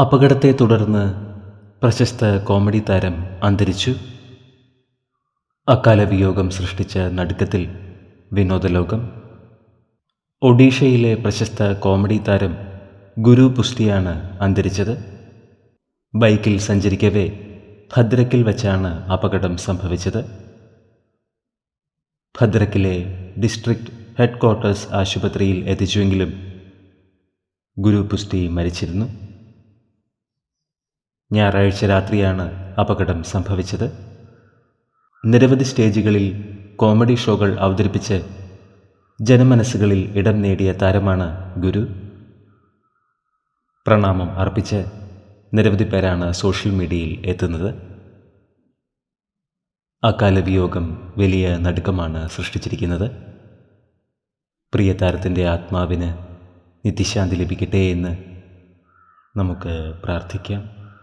അപകടത്തെ തുടർന്ന് പ്രശസ്ത കോമഡി താരം അന്തരിച്ചു. അകാല വിയോഗം സൃഷ്ടിച്ച നടുക്കത്തിൽ വിനോദലോകം. ഒഡീഷയിലെ പ്രശസ്ത കോമഡി താരം ഗുരു പുസ്തിയാണ് അന്തരിച്ചത്. ബൈക്കിൽ സഞ്ചരിക്കവേ ഭദ്രക്കിൽ വച്ചാണ് അപകടം സംഭവിച്ചത്. ഭദ്രക്കിലെ ഡിസ്ട്രിക്ട് ഹെഡ് ക്വാർട്ടേഴ്സ് ആശുപത്രിയിൽ എത്തിച്ചുവെങ്കിലും ഗുരു പുസ്തി മരിച്ചിരുന്നു. ഞായറാഴ്ച രാത്രിയാണ് അപകടം സംഭവിച്ചത്. നിരവധി സ്റ്റേജുകളിൽ കോമഡി ഷോകൾ അവതരിപ്പിച്ച് ജനമനസ്സുകളിൽ ഇടം നേടിയ താരമാണ് ഗുരു. പ്രണാമം അർപ്പിച്ച് നിരവധി പേരാണ് സോഷ്യൽ മീഡിയയിൽ എത്തുന്നത്. അകാല വിയോഗം വലിയ നടുക്കമാണ് സൃഷ്ടിച്ചിരിക്കുന്നത്. പ്രിയ താരത്തിന്റെ ആത്മാവിന് നിത്യശാന്തി ലഭിക്കട്ടെ എന്ന് നമുക്ക് പ്രാർത്ഥിക്കാം.